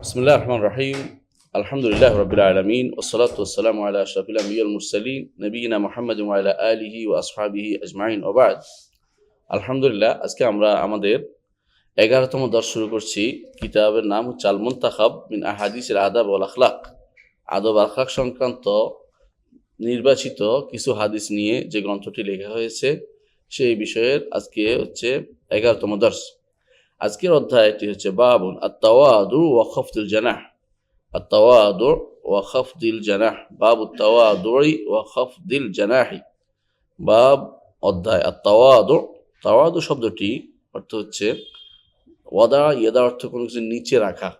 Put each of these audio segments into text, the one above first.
আলহামদুলিল্লাহ আলহামদুলিল্লাহ আজকে আমরা আমাদের এগারোতম দর শুরু করছি। কিতাবের নাম হচ্ছে আলমন তাকাব মিন আহাদিসের আদাব আখলাক। আদব আখলাক সংক্রান্ত নির্বাচিত কিছু হাদিস নিয়ে যে গ্রন্থটি লেখা হয়েছে, সেই বিষয়ের আজকে হচ্ছে এগারোতম দর্শ। আজকের অধ্যায়টি হচ্ছে বাবুন, আত্তাওয়াদু ওয়া খাফদুল জানাহ। আত্তাওয়াদু ওয়া খাফদিল জানাহ। বাবু তাওয়াদুই ওয়া খাফদিল জানাহি। বাব অধ্যায়, আত্তাওয়াদু, তাওয়াদু শব্দটি অর্থ হচ্ছে ওয়াদা, ইয়াদা অর্থ কোনো কিছু নিচে রাখা।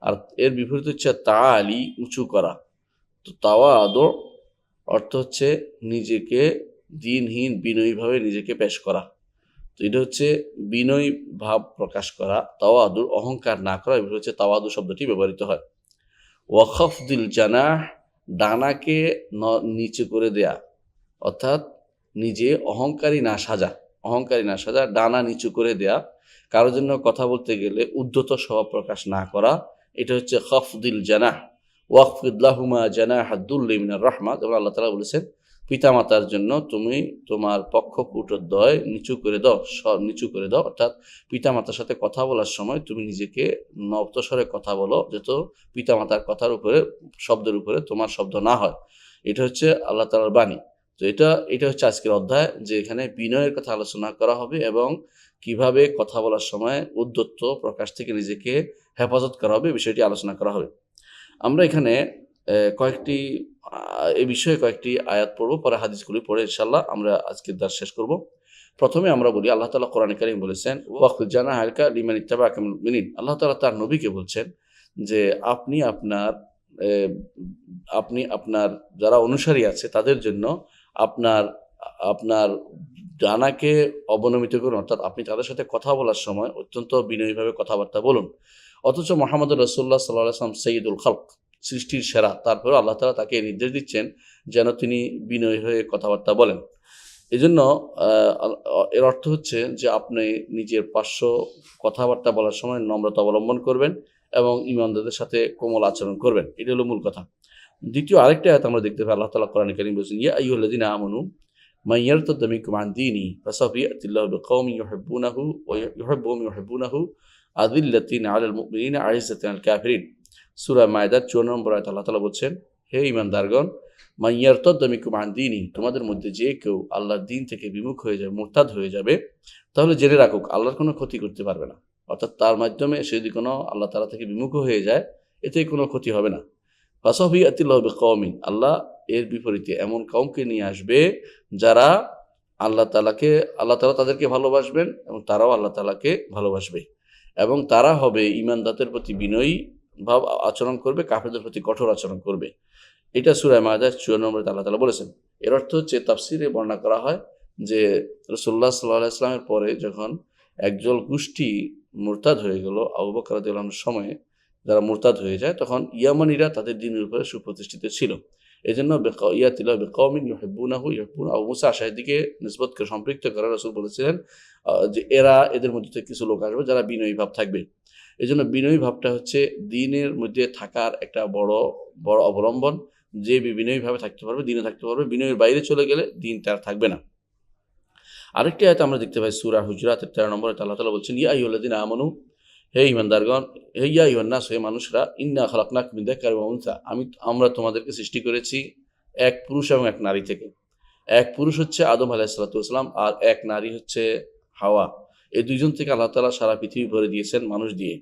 আর এর বিপরীত হচ্ছে তাআলি, উঁচু করা। তো তাওয়াদু অর্থ হচ্ছে নিজেকে দিনহীন, বিনয়ীভাবে নিজেকে পেশ করা। তো এটা হচ্ছে বিনয় ভাব প্রকাশ করা, তাওয়াদুর অহংকার না করা, এগুলো হচ্ছে তাওয়াদু শব্দটি ব্যবহৃত হয়। ওয়াখফদিল জানাহ, ডানাকে নিচে করে দেয়া, অর্থাৎ নিজে অহংকারী না সাজা, অহংকারী না সাজা, ডানা নিচু করে দেয়া, কারোর জন্য কথা বলতে গেলে উদ্ধত স্বভাব প্রকাশ না করা, এটা হচ্ছে খফদিল জানাহ ওয়াকফিদুল্লাহুমা জানাহ হাদুল্লিমিনার রহমাত, এবং আল্লাহ তালা বলেছেন পিতামাতার জন্য তুমি তোমার পক্ষ কুটোদ্দয় নিচু করে দাও নিচু করে দাও। অর্থাৎ পিতামাতার সাথে কথা বলার সময় তুমি নিজেকে নবতস্বরে কথা বলো যত পিতামাতার কথার উপরে, শব্দের উপরে তোমার শব্দ না হয়। এটা হচ্ছে আল্লাহ তালার বাণী। তো এটা এটা হচ্ছে আজকের অধ্যায়, যে এখানে বিনয়ের কথা আলোচনা করা হবে এবং কীভাবে কথা বলার সময় উদ্যত্ত প্রকাশ থেকে নিজেকে হেফাজত করা হবে, বিষয়টি আলোচনা করা হবে। আমরা এখানে কয়েকটি এই বিষয়ে কয়েকটি আয়াত পড়ব, পরে হাদিসগুলি পড়ে ইনশাল্লাহ আমরা আজকের দাস শেষ করব। প্রথমে আমরা বলি, আল্লাহ তালা কোরআন কারিম বলেছেন ওয়াকুল জানা হালকা লিমান ইত্তাবা মিনিন আল্লাহ তালা তার নবীকে বলছেন যে, আপনি আপনার আপনি আপনার যারা অনুসারী আছে তাদের জন্য আপনার আপনার ডানাকে অবনমিত করুন। অর্থাৎ আপনি তাদের সাথে কথা বলার সময় অত্যন্ত বিনয়ীভাবে কথাবার্তা বলুন। অথচ মোহাম্মদ রসুল্লাহ সাল্লাহ আসলাম সঈদুল খালক। সৃষ্টির সেরা। তারপরে আল্লাহ তালা তাকে নির্দেশ দিচ্ছেন যেন তিনি বিনয় হয়ে কথাবার্তা বলেন। এই জন্য এর অর্থ হচ্ছে যে আপনি নিজের পার্শ্ব কথাবার্তা বলার সময় নম্রতা অবলম্বন করবেন এবং ইমানদারদের সাথে কোমল আচরণ করবেন। এটা হলো মূল কথা। দ্বিতীয় আরেকটা আয়াত আমরা দেখতে পাই, আল্লাহ তালা কোরআন করিম বলছেন, ইয়া আইয়ুল্লাযিনা আমানু, মান ইয়ারতাদ্দা মিনকুম আন দীনি ফাসাফা ইয়াতিল্লাহু বিকওমিন ইউহিব্বুনাহু ওয়া ইউহিব্বুহুম ইউহিব্বুনাহু আযিল্লাতিন আলাল মুমিনিনা আইজ্জাতিন আল কাফিরিন সূরা মায়দার 54 নম্বর আয়াত আল্লাহ তাআলা বলছেন, হে ঈমানদারগণ, মান ইয়ারতাদ্দা মিনকুম আন দীনি তোমাদের মধ্যে যে কেউ আল্লাহর দিন থেকে বিমুখ হয়ে যাবে মুরতাদ হয়ে যাবে, তাহলে জেনে রাখুক, আল্লাহর কোনো ক্ষতি করতে পারবে না। অর্থাৎ তার মাধ্যমে সে যদি কোনো আল্লাহ তাআলা থেকে বিমুখ হয়ে যায়, এতে কোনো ক্ষতি হবে না। ফাসফি আতিল্লাহ কৌমিন আল্লাহ এর বিপরীতে এমন কৌমকে নিয়ে আসবে যারা আল্লাহ তালাকে আল্লাহ তালা তাদেরকে ভালোবাসবেন এবং তারাও আল্লাহ তালাকে ভালোবাসবে। এবং তারা হবে ইমানদাতের প্রতি বিনয়ী ভাব আচরণ করবে, কাফেরদের প্রতি কঠোর আচরণ করবে। এটা সুরায় মাহাদার চুয়ান্ন নম্বরে আল্লাহ তালা বলেছেন। এর অর্থ হচ্ছে তাফসিরে বর্ণনা করা হয় যে রসুল্লাহ সাল্লাহ ইসলামের পরে যখন একজল গোষ্ঠী মুরতাদ হয়ে গেল, আবু বকর রাদিয়াল্লাহুর সময়ে যারা মুরতাদ হয়ে যায়, তখন ইয়ামানিরা তাদের দিনের উপরে সুপ্রতিষ্ঠিত ছিল। এই জন্য ইয়াতিল বেকমিন ইহেব্বুনাহু ইহেব্বুন আবু মুসা আশাহিদিকে নিসবত করে সম্পৃক্ত করে রসুল বলেছিলেন যে এরা এদের মধ্যে কিছু লোক আসবে যারা বিনয়ী ভাব থাকবে। এই জন্য বিনয়ী ভাবটা হচ্ছে দিনের মধ্যে থাকার একটা বড় বড় অবলম্বন। যে বিনয়ীভাবে থাকতে পারবে, দিনে থাকতে পারবে। বিনয়ের বাইরে চলে গেলে দিন তার থাকবে না। আরেকটি আয়তে আমরা দেখতে পাই সুরা হুজরাতের তেরো নম্বরে আল্লাহ তালা বলছেন, ইয়া ইউল্লাদিন আমানু, হে ইমানদারগণ হে ইয়া ইউন্নাস হে মানুষরা, ইন্না খালাকনাক মিন যাকার ওয়া উনসা। আমি, আমরা তোমাদেরকে সৃষ্টি করেছি এক পুরুষ এবং এক নারী থেকে। এক পুরুষ হচ্ছে আদম আলাইসালাতাম আর এক নারী হচ্ছে হাওয়া। এই দুইজন থেকে আল্লাহ তালা সারা পৃথিবী ভরে দিয়েছেন মানুষ দিয়ে।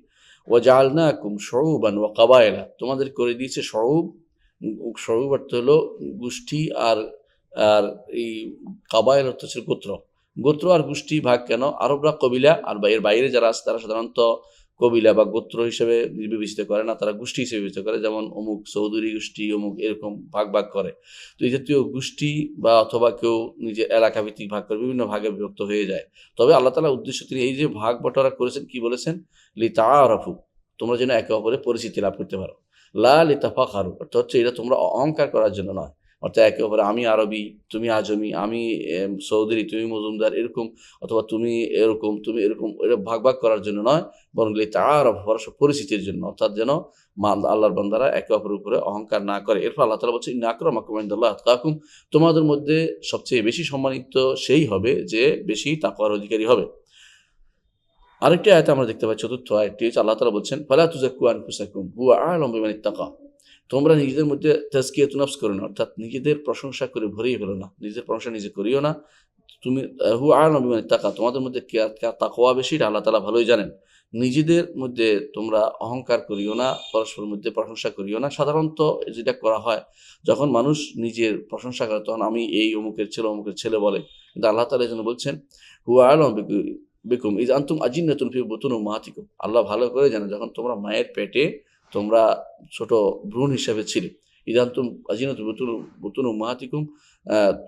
ও জালনা কুম সরুবান ও কাবায়লা। তোমাদের করে দিয়েছে সরুব সরুব অর্থ হলো গোষ্ঠী আর আর এই কাবায়ল অর্থ হচ্ছে গোত্র। গোত্র আর গোষ্ঠী ভাগ কেন? আরবরা কবিলা আর এর বাইরে যারা আছে তারা সাধারণত কবিলা বা গোত্র হিসেবে বিবেচিত করে না, তারা গোষ্ঠী হিসেবে বিবেচিত করে। যেমন অমুক চৌধুরী গোষ্ঠী, অমুক এরকম ভাগ ভাগ করে। তো এই জাতীয় গোষ্ঠী বা অথবা কেউ নিজের এলাকা ভিত্তিক ভাগ করে বিভিন্ন ভাগে বিভক্ত হয়ে যায়। তবে আল্লাহ তালা উদ্দেশ্য তিনি এই যে ভাগ বটরা করেছেন, কি বলেছেন? লি তারাফু তোমরা যেন একে অপরে পরিচিতি লাভ করতে পারো। লা লিতাফা খারু অর্থাৎ হচ্ছে এটা তোমরা অহংকার করার জন্য নয়। অর্থাৎ একে অপরে, আমি আরবি, তুমি আজমি, আমি চৌধুরী তুমি মজুমদার, এরকম, অথবা তুমি এরকম তুমি এরকম এরকম ভাগ ভাগ করার জন্য নয়, বরং তার পরস্পর পরিচিতির জন্য, অর্থাৎ যেন মা- আল্লাহর বান্দারা একে অপরের উপরে অহংকার না করে। এরপর আল্লাহ তালা বলছে নাকরম আকুমাইন্দাল্লাহ আতকাকুম। তোমাদের মধ্যে সবচেয়ে বেশি সম্মানিত সেই হবে যে বেশি তাকওয়ার অধিকারী হবে। আরেকটি আয়তে আমরা দেখতে পাই, চতুর্থ আয়টি আল্লাহ তালা বলছেন, ফালা তুজাক্কু আনফুসাকুম, হুয়া আলম বিমানিত তোমরা নিজেদের মধ্যে তাজকিয়াত নফস করো না, অর্থাৎ নিজেদের প্রশংসা করে ভরিয়ে ফেলো না নিজের প্রশংসা নিজে করিও না। তুমি হু আলম তাকা তোমাদের মধ্যে কে তাকওয়া বেশি আল্লাহ তালা ভালোই জানেন। নিজেদের মধ্যে তোমরা অহংকার করিও না, পরস্পরের মধ্যে প্রশংসা করিও না। সাধারণত যেটা করা হয়, যখন মানুষ নিজের প্রশংসা করে, তখন আমি এই অমুকের ছেলে অমুকের ছেলে বলে। কিন্তু আল্লাহ তালা জন্য বলছেন, হুয়া আলম বিকুম ইজ আন্তুম আজিন্নাতুন ফি বুতুন মাহাতিকুম আল্লাহ ভালো করে জানে যখন তোমরা মায়ের পেটে তোমরা ছোট ভ্রূণ হিসেবে ছিলে। ইজ আন্তুম আজিন্নাতুন বুতুন মাহাতিকুম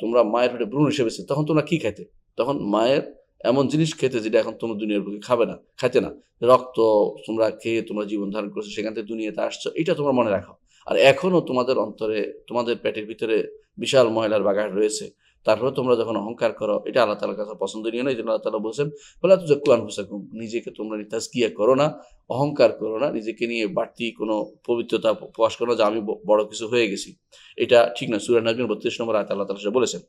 তোমরা মায়ের পেটে ভ্রূণ হিসেবে ছিলে। তখন তোমরা কি খেতে তখন মায়ের এমন জিনিস খেতে যেটা এখন তোমরা দুনিয়ার বুকে খাবে না, খাইতে না। রক্ত তোমরা খেয়ে তোমরা জীবন ধারণ করছ, সেখান থেকে দুনিয়াতে আসছো, এটা তোমরা মনে রাখো। আর এখনও তোমাদের অন্তরে, তোমাদের পেটের ভিতরে বিশাল মহিলার বাগান রয়েছে। তারপরে তোমরা যখন অহংকার করো, এটা আল্লাহ তালার কাছে পছন্দনীয় না এই জন্য আল্লাহ তালা বলছেন বলে তুই কুয়ান হুসাকুম নিজেকে তোমরা নিতাস তাজকিয়া করো না, অহংকার করো না, নিজেকে নিয়ে বাড়তি কোনো পবিত্রতা প্রকাশ করো না, যে আমি বড় কিছু হয়ে গেছি। এটা ঠিক না সুরান নাজমিন বত্রিশ নম্বর আয়তে আল্লাহ তালা বলেছেন।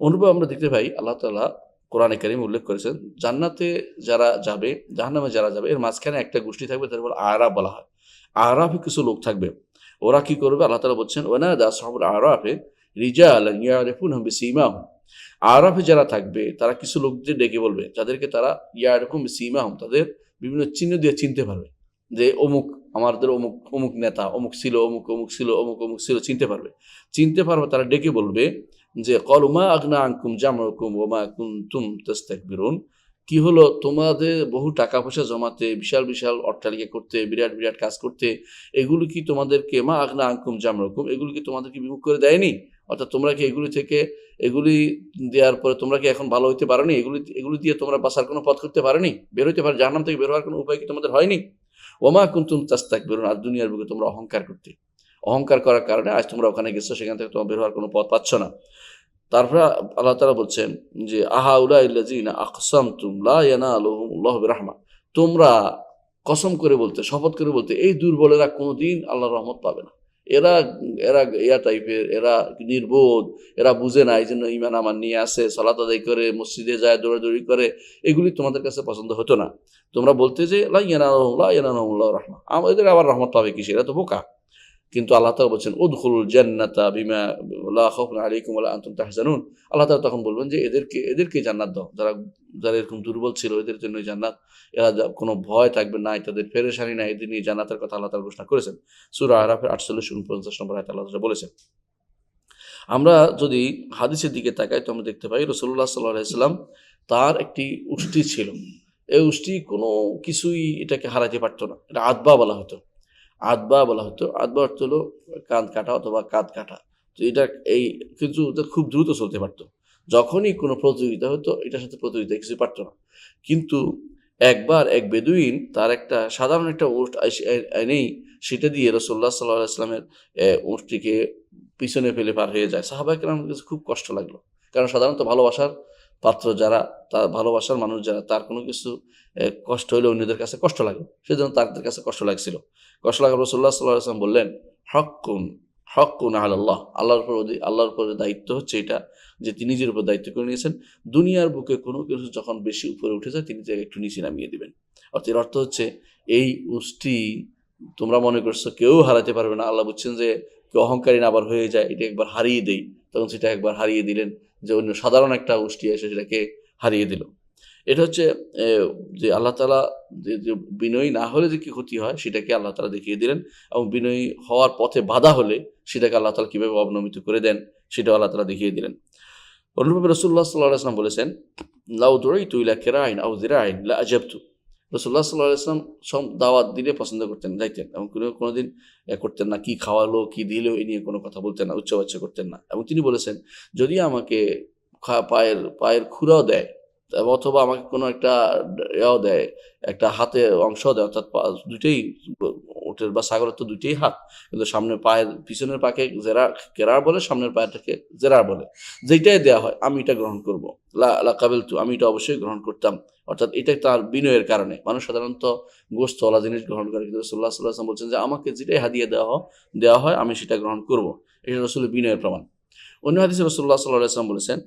অনুরূপ আমরা দেখতে পাই, আল্লাহ তালা কোরআনে কারিম উল্লেখ করেছেন, জান্নাতে যারা যাবে, জাহান্নামে যারা যাবে, এর মাঝখানে একটা গোষ্ঠী থাকবে, তাদের বলে আরাফ বলা হয়। আরাফে কিছু লোক থাকবে, ওরা কি করবে? আল্লাহ তালা বলছেন ওনা দা সাহাবুল আরাফে রিজা আল্লাহ ইয়ারেফুন সীমাহম আরাফে যারা থাকবে, তারা কিছু লোকদের ডেকে বলবে, যাদেরকে তারা ইয়ারেফুন সীমাহম তাদের বিভিন্ন চিহ্ন দিয়ে চিনতে পারবে। যে অমুক আমাদের অমুক অমুক নেতা, অমুক ছিল, অমুক অমুক ছিল, অমুক অমুক ছিল, চিনতে পারবে। চিনতে পারবে, তারা ডেকে বলবে যে কলমা আগনা আঙ্কুম জামরকুম ওমা কুন্তুম তেস্তাকবিরুন। কি হলো? তোমাদের বহু টাকা পয়সা জমাতে, বিশাল বিশাল অট্টালিকা করতে, বিরাট বিরাট কাজ করতে, এগুলো কি তোমাদেরকে মা আগনা আঙ্কুম জামরকুম এগুলো কি তোমাদেরকে বিমুখ করে দেয়নি? অর্থাৎ তোমরা কি এগুলি থেকে এগুলি দেওয়ার পরে তোমরা কি এখন ভালো হইতে পারোনি? এগুলি এগুলি দিয়ে তোমরা বাসার কোনো পথ করতে পারোনি? বের হইতে পারো, জাহান্নাম থেকে বের হওয়ার কোনো উপায় কি তোমাদের হয়নি? ওমা কুন্তুম তাস্তাক বেরোন আর দুনিয়ার বুকে তোমরা অহংকার করতে। অহংকার করার কারণে আজ তোমরা ওখানে গেছো, সেখান থেকে তোমার বের হওয়ার কোনো পথ পাচ্ছ না। তারপরে আল্লাহ তালা বলছেন যে আহা উলা ইল্লাজিনা আকসাম তুম লা ইয়ানালুহুমুল্লাহু বিরাহমা তোমরা কসম করে বলতে, শপথ করে বলতে, এই দুর্বলেরা কোনোদিন আল্লাহ রহমত পাবে না। এরা এরা ইয়া টাইপের, এরা নির্বোধ, এরা বুঝে না, এই জন্য ইমান আমার নিয়ে আসে, সলাত আদায় করে, মসজিদে যায়, দৌড়াদৌড়ি করে, এগুলি তোমাদের কাছে পছন্দ হতো না। তোমরা বলতে যে লাইয়ানাল্লাহ রহমা আমাদের আবার রহমত পাবে কিসে এরা তো বোকা। কিন্তু আল্লাহ তালা বলছেন উদখুল জান্নাতা বিমা খাউফুন আলাইকুম ওয়ালা আনতুম তাহজানুন। আল্লাহ তালা তখন বলবেন যে, এদেরকে এদেরকে জান্নাত দাও। যারা যারা এরকম দুর্বল ছিল, এদের জন্য জান্নাত, এরা কোনো ভয় থাকবে না তাদের ফেরেশানি নাই, এদের নিয়ে জান্নাতের কথা আল্লাহ তালা ঘোষণা করেছেন। সুরা আরাফের আটচল্লিশ উনপঞ্চাশ নম্বর আয়াতে আল্লাহ তাআলা বলেছেন, আমরা যদি হাদিসের দিকে তাকাই, তো আমরা দেখতে পাই রসুল্লাহ সাল্লাহ সাল্লাম তার একটি উষ্টি ছিল। এই উষ্টি কোনো কিছুই এটাকে হারাতে পারতো না। এটা আদবা বলা হতো। আদবা বলা হতো। আদবা অর্থ হলো কাঁধ কাটা অথবা কাঁধ কাটা। তো এটা এই কিন্তু খুব দ্রুত চলতে পারতো। যখনই কোনো প্রতিযোগিতা হতো, এটার সাথে প্রতিযোগিতা কিছু পারতো না। কিন্তু একবার এক বেদুইন তার একটা সাধারণ একটা উট নেই সেটা দিয়ে রসোল্লা সাল্লাহ ইসলামের উটটিকে পিছনে ফেলে পার হয়ে যায়। সাহাবাহিক খুব কষ্ট লাগল। কারণ সাধারণত ভালোবাসার পাত্র যারা, তার ভালোবাসার মানুষ যারা, তার কোনো কিছু কষ্ট হলে অন্যদের কাছে কষ্ট লাগে। সেজন্য তাদের কাছে কষ্ট লাগছিল। কষ্ট লাগা রসুল্লাহ সাল্লাহ আসলাম বললেন হকুন হকুন আল্লাহ আল্লাহর উপর আল্লাহর উপর দায়িত্ব হচ্ছে এটা, যে তিনি নিজের উপর দায়িত্ব করে নিয়েছেন। দুনিয়ার বুকে কোনো কিছু যখন বেশি উপরে উঠে যায়, তিনি একটু নিচে নামিয়ে দিবেন। অর্থাৎ এর অর্থ হচ্ছে, এই উষ্টি তোমরা মনে করছ কেউ হারাতে পারবে না। আল্লাহ বুঝছেন যে, কেউ অহংকারী না আবার হয়ে যায়, এটা একবার হারিয়ে দেই। তখন সেটা একবার হারিয়ে দিলেন। যে অন্য সাধারণ একটা গোষ্ঠী এসে সেটাকে হারিয়ে দিল। এটা হচ্ছে যে আল্লাহ তালা যে বিনয়ী না হলে যে কি ক্ষতি হয় সেটাকে আল্লাহ তালা দেখিয়ে দিলেন এবং বিনয়ী হওয়ার পথে বাধা হলে সেটাকে আল্লাহ তালা কীভাবে অবনমিত করে দেন সেটাও আল্লাহ তালা দেখিয়ে দিলেন। অনুরূপে রসুল্লাহ সাল্লাহ আসলাম বলেছেন, লাউ দৌড়ই তুইলা কেরাইন আউ জিরাইন লা আজাবতু। রসুল্লাহ সাল্লাহ আসলাম সব দাওয়াত দিলে পছন্দ করতেন, যাইতেন এবং কোনো, কোনোদিন এ করতেন না, কি খাওয়ালো, কী দিলো এই নিয়ে কোনো কথা বলতেন না, উচ্চবাচ্য করতেন না। এবং তিনি বলেছেন, যদি আমাকে পায়ের পায়ের খুঁড়াও দেয়, অথবা আমাকে কোনো একটা ইয়াও দেয়, একটা হাতে অংশ দেয়, অর্থাৎ দুটোই ওটের বা ছাগলের তো দুইটাই হাত। কিন্তু সামনের পায়ের, পিছনের পাকে জেরা, কেরার বলে, সামনের পায়েরটাকে জেরার বলে। যেটাই দেওয়া হয়, আমি এটা গ্রহণ করব। লা তু আমি এটা অবশ্যই গ্রহণ করতাম। অর্থাৎ এটা তার বিনয়ের কারণে। মানুষ সাধারণত গোস্ত ওলা জিনিস গ্রহণ করে। কিন্তু সাল্লাহ আসলাম বলছেন যে, আমাকে যেটাই হাদিয়ে দেওয়া দেওয়া হয়, আমি সেটা গ্রহণ করব। এটা রসুলের বিনয়ের প্রমাণ। অন্য হাদিসে রসুল্লাহ সাল্লাহ আসলাম বলেছেন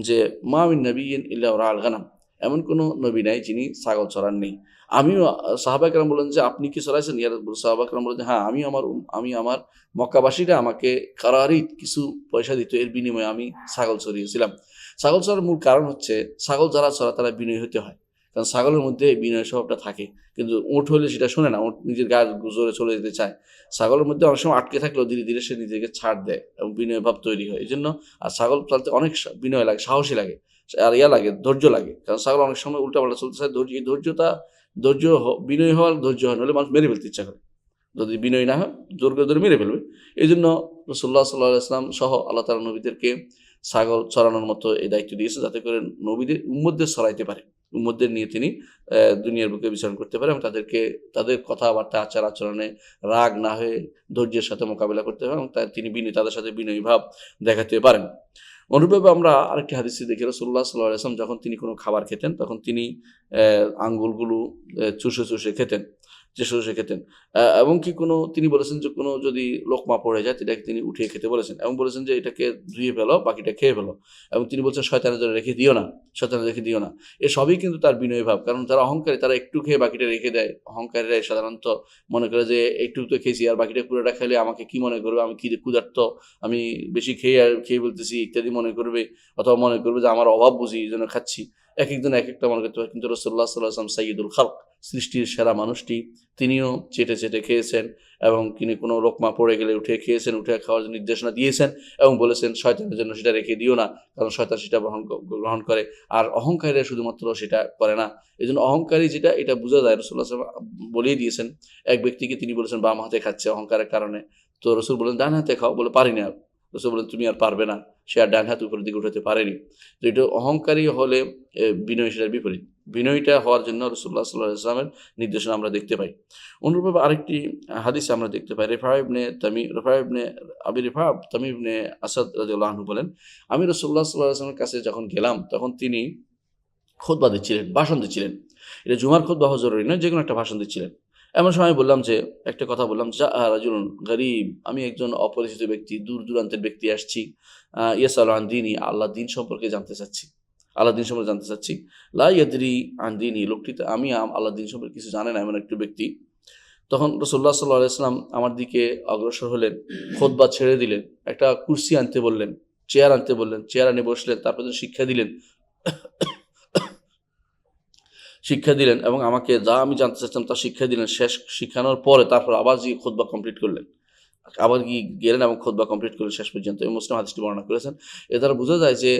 যে, মা মিন নবীন ইল্লা আল গানাম। এমন কোনো নবী নাই যিনি ছাগল চড়ান নেই। আমিও সাহাবাকরাম বলেন যে, আপনি কি চড়াইছেন? ইয়ার সাহাবাকরাম বলেন যে হ্যাঁ আমি আমার আমি আমার মক্কাবাসীরা আমাকে কারারিত কিছু পয়সা দিত। এর বিনিময়ে আমি ছাগল চড়িয়েছিলাম। ছাগল চড়ার মূল কারণ হচ্ছে, ছাগল যারা চড়া তারা বিনয় হতে হয়। কারণ ছাগলের মধ্যে বিনয় স্বভাবটা থাকে। কিন্তু উঁট হলে সেটা শোনে না, উঁট নিজের গা জোরে চলে যেতে চায়। ছাগলের মধ্যে অনেক সময় আটকে থাকলেও ধীরে ধীরে সে নিজেকে ছাড় দেয় এবং বিনয় ভাব তৈরি হয়। এই জন্য আর ছাগল চালতে অনেক বিনয় লাগে, সাহসী লাগে। আর ইয়া লাগে, ধৈর্য লাগে। কারণ ছাগল অনেক সময় উল্টাপাল্টা চলতে চায় ধৈর্য এই ধৈর্যতা ধৈর্য বিনয় হওয়ার ধৈর্য হয়, নাহলে মানুষ মেরে ফেলতে ইচ্ছা করে। যদি বিনয় না হয় জোর করে ধরে মেরে ফেলবে। এই জন্য রসুল্লাহ সাল্লাহ ইসলাম সহ আল্লাহ তালা নবীদেরকে ছাগল চড়ানোর মতো এই দায়িত্ব দিয়েছে, যাতে করে নবীদের উম্মদের সরাইতে পারে। উম্মদের নিয়ে তিনি দুনিয়ার বুকে বিচরণ করতে পারে এবং তাদেরকে, তাদের কথাবার্তা, আচার আচরণে রাগ না হয়ে ধৈর্যের সাথে মোকাবিলা করতে পারে এবং তিনি বিনয়, তাদের সাথে বিনয়ী ভাব দেখাতে পারেন। অনুরূপে আমরা আরেকটি হাদিসে দেখি রসুল্লাহ সাল্লাহ আসলাম যখন তিনি কোনো খাবার খেতেন, তখন তিনি আঙ্গুলগুলো চুষে চুষে খেতেন। চুষে চুষে খেতেন। এবং কি কোনো, তিনি বলেছেন যে কোনো যদি লোকমা পড়ে যায় সেটাকে তিনি উঠিয়ে খেতে বলেছেন। এবং বলেছেন যে এটাকে ধুয়ে ফেলো, বাকিটা খেয়ে ফেলো। এবং তিনি বলছেন, শয়তানের জন্য রেখে দিও না, শয়তানের রেখে দিও না। এ সবই কিন্তু তার বিনয় ভাব। কারণ তারা অহংকারী, তারা একটু খেয়ে বাকিটা রেখে দেয়। অহংকারীরা সাধারণত মনে করে যে, একটু তো খেয়েছি, আর বাকিটা পুরোটা খেলে আমাকে কি মনে করবে? আমি কি ক্ষুধার্ত, আমি বেশি খেয়ে আর খেয়ে বলতেছি ইত্যাদি মনে করবে। অথবা মনে করবে যে, আমার অভাব বুঝি, এই জন্য খাচ্ছি। এক একজন এক একটা মনে করতে পারে কিন্তু রসল্লাহ সাল্লাহ আসলাম সাইয়দুল খালক, সৃষ্টির সেরা মানুষটি। তিনিও চেটে চেটে খেয়েছেন এবং তিনি কোনো রকমা পড়ে গেলে উঠে খেয়েছেন, উঠে খাওয়ার জন্য নির্দেশনা দিয়েছেন এবং বলেছেন, শয়তানের জন্য সেটা রেখে দিও না, কারণ শয়তান সেটা গ্রহণ গ্রহণ করে। আর অহংকারীরা শুধুমাত্র সেটা করে না। এই জন্য অহংকারী যেটা, এটা বোঝা যায়। রসুল্লাহ সাল্লাম বলেই দিয়েছেন, এক ব্যক্তিকে তিনি বলেছেন, বাম হাতে খাচ্ছে অহংকারের কারণে। তো রসুল বলেন, ডান হাতে খাও। বলে, পারি না। রসুল বলেন তুমি আর পারবে না। সে আর ডান হাত উপরের দিকে উঠাতে পারেনি। তো এটা অহংকারী হলে বিনয় বিপরীত। বিনয়টা হওয়ার জন্য রসুল্লাহ সাল্লাহ ইসলামের নির্দেশনা আমরা দেখতে পাই। অনুরূপভাবে আরেকটি হাদিস আমরা দেখতে পাই। রেফা ইবনে তামি রেফা ইবনে আবি রেফা তামি ইবনে আসাদ আনহু বলেন, আমি রসুল্লাহ সাল্লাহ আসলামের কাছে যখন গেলাম, তখন তিনি খোদবা দিচ্ছিলেন, ভাষণ দিচ্ছিলেন। এটা জুমার খোদবা জরুরি নয় যে কোনো একটা ভাষণ দিচ্ছিলেন। এমন সময় বললাম যে, একটা কথা বললাম, যা রাজুল, গরিব, আমি একজন অপরিচিত ব্যক্তি, দূর দূরান্তের ব্যক্তি আসছি ইয়াস আল্লাহ দিনই আল্লাহ দিন সম্পর্কে জানতে চাচ্ছি, আল্লাহ দিন সম্পর্কে জানতে চাচ্ছি। লা ইয়াদরি আন দিনই লোকটি আমি আল্লাহ দিন সম্পর্কে কিছু জানে না, এমন একটি ব্যক্তি। তখন রসুল্লাহ সাল্লাহ ইসলাম আমার দিকে অগ্রসর হলেন খোদবা ছেড়ে দিলেন, একটা কুর্সি আনতে বললেন, চেয়ার আনতে বললেন, চেয়ার আনে বসলেন, তারপর শিক্ষা দিলেন। শিক্ষা দিলেন এবং আমাকে যা আমি জানতে চাচ্ছিলাম তা শিক্ষা দিলেন। শেষ শিখানোর পরে তারপর আবার গিয়ে খোদবা কমপ্লিট করলেন, আবার গিয়ে গেলেন এবং খোদবা কমপ্লিট করলেন শেষ পর্যন্ত। এই মুসলিম হাদিসটি বর্ণনা করেছেন। এ দ্বারা বোঝা যায় যে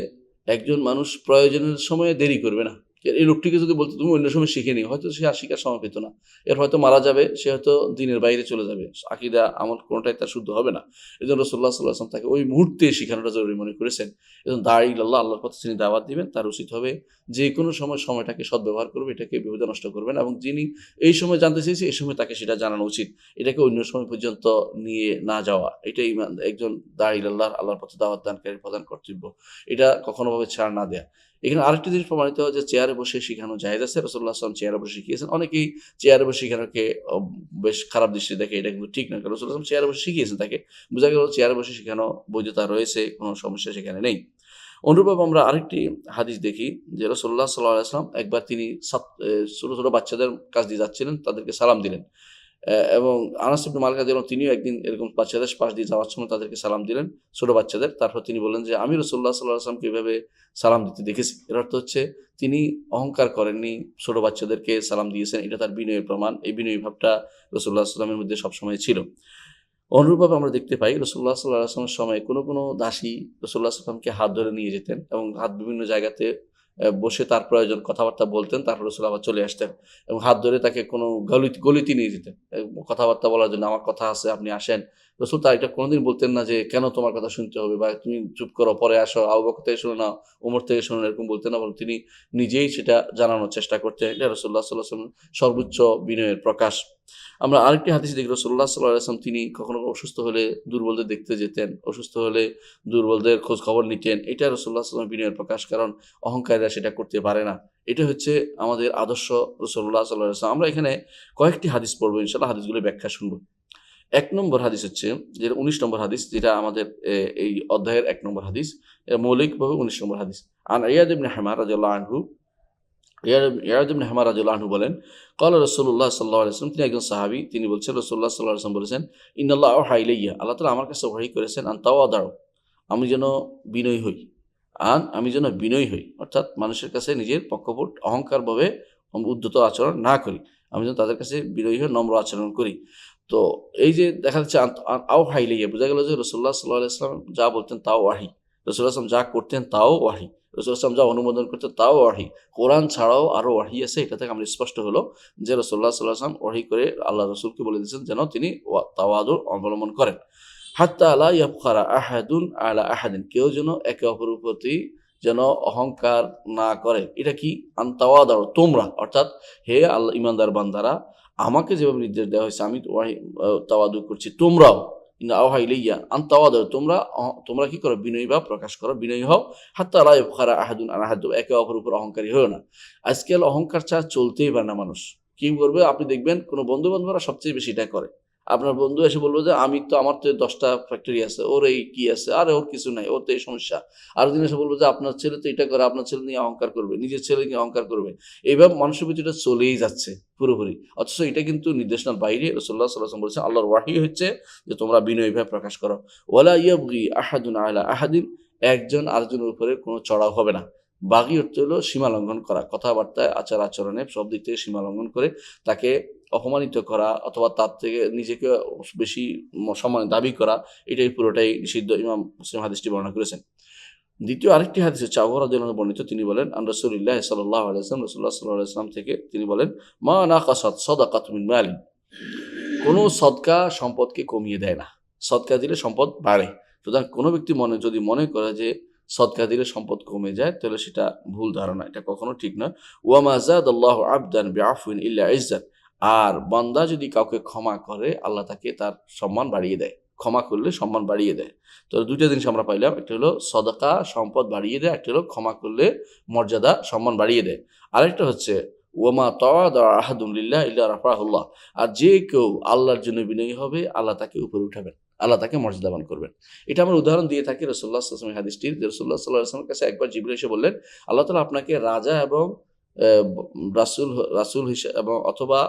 একজন মানুষ প্রয়োজনের সময়ে দেরি করবে না। এই লোকটিকে যদি বলতো, তুমি অন্য সময় শিখে নিও। হয়তো সে আর সময় পেত না। এর হয়তো মারা যাবে, সে হয়তো দিনের বাইরে চলে যাবে। আকিদা আমল কোনোটাই তার শুদ্ধ হবে না। এই জন্য রসুল্লাহ সাল্লাহ আসলাম তাকে ওই মুহূর্তে শেখানোটা জরুরি মনে করেছেন। এবং দাঁড়ি আল্লাহ আল্লাহর পথে তিনি দাওয়াত দিবেন, তার উচিত হবে যে কোনো সময় সময়টাকে সদ্ব্যবহার করবে, এটাকে বিভূত নষ্ট করবেন এবং যিনি এই সময় জানতে চেয়েছে, এই সময় তাকে সেটা জানানো উচিত। এটাকে অন্য সময় পর্যন্ত নিয়ে না যাওয়া। এটাই একজন দাঁড়ি আল্লাহর আল্লাহর পথে দাওয়াত দানকারীর প্রধান কর্তব্য। এটা কখনোভাবে ছাড় না দেয়া। এখানে আরেকটি জিনিস প্রমাণিত যে চেয়ারে বসে শেখানো যায় আছে রসুল্লাহ আসলাম চেয়ারে বসে শিখিয়েছেন। অনেকেই চেয়ারে বসে শেখানোকে বেশ খারাপ দৃষ্টি দেখে, এটা কিন্তু ঠিক না রসুল্লাহ আসলাম চেয়ারে বসে শিখিয়েছেন তাকে। বোঝা গেল চেয়ারে বসে শেখানো বৈধতা রয়েছে, কোনো সমস্যা সেখানে নেই। অনুরূপভাবে আমরা আরেকটি হাদিস দেখি যে রসল্লাহ সাল্লাহ আসলাম একবার তিনি ছোট ছোট বাচ্চাদের কাছ দিয়ে যাচ্ছিলেন, তাদেরকে সালাম দিলেন। এবং আনাস ইবনে মালিক রাদিয়াল্লাহু তিনিও একদিন এরকম বাচ্চাদের পাশ দিয়ে যাওয়ার সময় তাদেরকে সালাম দিলেন, ছোট বাচ্চাদের। তারপর তিনি বললেন যে, আমি রসল্লাহ সাল্লাহ আসলামকে এভাবে সালাম দিতে দেখেছি। এর অর্থ হচ্ছে তিনি অহংকার করেননি, ছোট বাচ্চাদেরকে সালাম দিয়েছেন। এটা তার বিনয়ের প্রমাণ। এই বিনয়ী ভাবটা রসুল্লাহ সাল্লামের মধ্যে সবসময় ছিল। অনুরূপভাবে আমরা দেখতে পাই রসুল্লাহ সাল্লাহ আসলামের সময় কোনো কোনো দাসী রসুল্লাহ সাল্লামকে হাত ধরে নিয়ে যেতেন এবং হাত বিভিন্ন জায়গাতে বসে তার প্রয়োজন কথাবার্তা বলতেন, তারপর রসুল আবার চলে আসতেন এবং হাত ধরে তাকে কোনো গলিত, গলিতি নিয়ে যেতেন। কথাবার্তা বলার জন্য, আমার কথা আছে, আপনি আসেন। রসুল তার এটা কোনোদিন বলতেন না যে, কেন তোমার কথা শুনতে হবে? বা, তুমি চুপ করো, পরে আসো আউবক থেকে শুনে না, উমর থেকে শুনে এরকম বলতেন না, বরং তিনি নিজেই সেটা জানানোর চেষ্টা করতেন। এটা রসুল্লাহ সাল্লাহ সাল্লাম সর্বোচ্চ বিনয়ের প্রকাশ। আমরা আরেকটি হাদিস দেখি, রসল্লাহ সাল্লাহ আসলাম তিনি কখনো অসুস্থ হলে দুর্বলদের দেখতে যেতেন, অসুস্থ হলে দুর্বলদের খোঁজ খবর নিতেন। এটা রসল্লাহ সাল্লাম বিনয়ের প্রকাশ, কারণ অহংকারীরা সেটা করতে পারে না। এটা হচ্ছে আমাদের আদর্শ রসল্লাহ সাল্লাহ আসলাম আমরা এখানে কয়েকটি হাদিস পড়ব ইনশাল্লাহ হাদিসগুলো ব্যাখ্যা শুনব। এক নম্বর হাদিস হচ্ছে, যেটা উনিশ নম্বর হাদিস, যেটা আমাদের এই অধ্যায়ের এক নম্বর হাদিস মৌলিকভাবে উনিশ নম্বর হাদিস। আন ইয়াদ ইবনে হামার রাজিউল্লাহ আনহু, ইয়াদ ইবনে হামার রাজিউল্লাহ আনহু বলেন, কল রসুল্লাহ সাল্লাহ আসলাম তিনি একজন সাহাবি, তিনি বলছেন রসুল্লাহ সাল্লাহ আসলাম বলেছেন ইন্দাল্লাহ হাইলাইয়া আল্লাহ তালা আমার কাছে ওহাই করেছেন, আন তাও আদাও আমি যেন বিনয়ী হই। আন, আমি যেন বিনয়ী হই, অর্থাৎ মানুষের কাছে নিজের পক্ষপট অহংকারভাবে উদ্যত আচরণ না করি। আমি যেন তাদের কাছে বিনয়ী হয়ে নম্র আচরণ করি। তো এই যে দেখা যাচ্ছে আও হাইলাইয়া বোঝা গেল যে রসুল্লাহ সাল্লাহ ইসলাম যা বলতেন তাও ওয়াহি। রসুল্লাহ আসলাম যা করতেন তাও ওয়াহি। রসুল আসলাম যা অনুমোদন করতেন তাও ওয়াহি। কোরআন ছাড়াও আরও ওয়াহি আছে, এটা থেকে আমরা স্পষ্ট হলো যে রসুল্লাহ সাল্লাহ আসলাম ওয়াহি করে আল্লাহ রসুলকে বলে দিয়েছেন যেন তিনি ওয়া- তাওয়াদুর অবলম্বন করেন। হাত্তা আলা ইয়াবখারা আহাদুন আলা আহাদিন, কেউ যেন একে অপরের প্রতি যেন অহংকার না করে। এটা কি? আন্তাওয়াদার তোমরা। অর্থাৎ হে আল্লাহ, ইমানদার বান্দারা আমাকে যেভাবে নির্দেশ দেওয়া হয়েছে, আমি তাওয়াদু করছি। তোমরাও কিন্তু আওহা ইলাইয়া আন তাওয়াদু, তোমরা তোমরা কি করো? বিনয়ী বা প্রকাশ করো, বিনয়ী হও। হাত আলা ইয়াবখারা আহাদুন আনাহাদ একে অপর উপর অহংকারী হয়েও না। আজকাল অহংকার ছাড়া চলতেই পারে না মানুষ। কি করবে? আপনি দেখবেন কোনো বন্ধু বান্ধবরা সবচেয়ে বেশি এটা করে। আপনার বন্ধু এসে বলব যে, আমি তো, আমার তো দশটা ফ্যাক্টরি আছে, ওর এই কি আছে, আর ওর কিছু নাই, ওর তো এই সমস্যা। আর দিন এসে বলব যে, আপনার ছেলে তো এটা করে, আপনার ছেলে নিয়ে অহংকার করবে, নিজের ছেলে নিয়ে অহংকার করবে। এইভাবে মানুষের ভিতরে এটা চলেই যাচ্ছে, পুরোপুরি। অথচ এটা কিন্তু নির্দেশনার বাইরে রসোল্লা সাল্লাম বলছেন, আল্লাহর ওয়াহি হচ্ছে যে, তোমরা বিনয়ীভাবে প্রকাশ করো। ওয়ালা ইয়াবগি আহাদুন আহাদিন, একজন আরেকজনের উপরে কোনো চড়াও হবে না। বাগি অর্থ হলো সীমা লঙ্ঘন করা। কথাবার্তায়, আচার আচরণে সব দিক থেকে সীমা লঙ্ঘন করে তাকে অপমানিত করা অথবা তার থেকে নিজেকে বেশি সম্মান দাবি করা, এটাই পুরোটাই নিষিদ্ধ ইমাম মুসলিম হাদিসটি বর্ণনা করেছেন। দ্বিতীয় আরেকটি হাদিস হচ্ছে আবহাওয়া বর্ণিত, তিনি বলেন, আন রসুলিল্লাহ সাল্লাহ আলাইসলাম রসুল্লাহ সাল্লাহ থেকে তিনি বলেন, মা না কাসাদ সদাকাত মিন মালিন। কোনো সদকা সম্পদকে কমিয়ে দেয় না। সদকা দিলে সম্পদ বাড়ে। সুতরাং কোনো ব্যক্তি মনে যদি মনে করে যে সদকা দিলে সম্পদ কমে যায়, তাহলে সেটা ভুল ধারণা, এটা কখনো ঠিক নয়। ওয়ামা জাদ আল্লাহ আবদান বিআফুইন ইল্লা ইজ্জাত, আর বান্দা যদি কাউকে ক্ষমা করে, আল্লাহ তাকে তার সম্মান বাড়িয়ে দেয়। ক্ষমা করলে সম্মান বাড়িয়ে দেয়। তো দুইটা জিনিস আমরা পাইলাম, একটা হলো সদকা, সম্পদ বাড়িয়ে দেয়, একটা হলো ক্ষমা করলে মর্যাদা, সম্মান বাড়িয়ে দেয়। আরেকটা হচ্ছে ওমা তাওয়াদ আহাদুল্লিল্লাহ ইল্লা রাফাহুল্লাহ, আর যে কেউ আল্লাহর জন্য বিনয়ী হবে, আল্লাহ তাকে উপরে উঠাবেন। আল্লাহ তাকে মর্যাদাবান করবেন। এটা আমরা উদাহরণ দিয়ে থাকি রসুল্লাহ আসলামের হাদিসটির যে রসুল্লাহ সাল্লাহ আসলামের কাছে একবার জিবরিল এসে বললেন, আল্লাহ তালা আপনাকে রাজা এবং রাসুল রাসুল হিসেবে এবং অথবা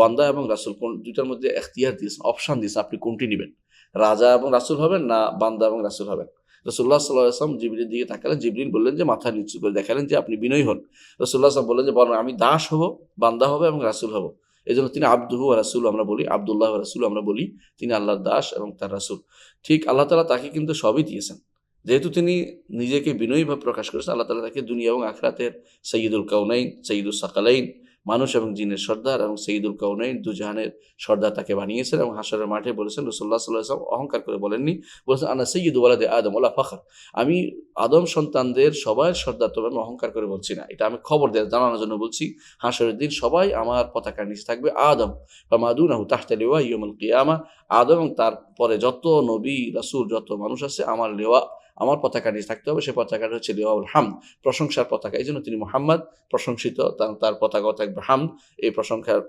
বান্দা এবং রাসুল কোন, দুইটার মধ্যে এখতিয়ার দিয়েছেন, অপশান দিয়েছেন, আপনি কোনটি নেবেন? রাজা এবং রাসুল হবেন না বান্দা এবং রাসুল হবেন? রসুল্লাহ সাল্লাহ আসলাম জিবরির দিকে তাকালেন, জিবরিল বললেন যে, মাথা নিচু করে দেখালেন যে, আপনি বিনয়ী হন। রসুল্লাহ আসলাম বললেন যে, বরং আমি দাস হব, বান্দা হবে এবং রাসুল হব। এই জন্য তিনি আব্দুহু রাসুল আমরা বলি, আবদুল্লাহ রাসুল আমরা বলি, তিনি আল্লাহর দাস এবং তার রাসুল। ঠিক আল্লাহ তালা তাকে কিন্তু সবই দিয়েছেন। যেহেতু তিনি নিজেকে বিনয়ীভাবে প্রকাশ করেছেন, আল্লাহ তালা তাকে দুনিয়া এবং আখরাতের সঈদুল কাউনাইন সঈদুল সাকালাইন মানুষ এবং জিনের সর্দার এবং সঈদুল কাউনাইন দুজাহানের সর্দার তাকে বানিয়েছেন এবং হাসরের মাঠে বলেছেন রসুল্লাহ সাল্লাহ আসলাম অহংকার করে বলেননি। বলেছেন, আনা সৈয়দ ওয়ালাদে আদম ওলা ফখর। আমি আদম সন্তানদের সবাই সর্দার, তবে আমি অহংকার করে বলছি না। এটা আমি খবর দেয় জানানোর জন্য বলছি, হাসরের দিন সবাই আমার পতাকার নিচে থাকবে, আদম। বা মাদুনাহু তাহতা লেওয়া ইয়মুল কিয়ামা। আদম এবং তারপরে যত নবী, রাসূল, যত মানুষ আছে, আমার লেওয়া আমার পতাকা নিচে থাকতে হবে, সে পতাকাটা হচ্ছে লিওয়াউল হাম প্রশংসার পতাকা এই জন্য তিনি মোহাম্মদ, প্রশংসিত, তার পতাকাও থাকবে হাম এই প্রশংসার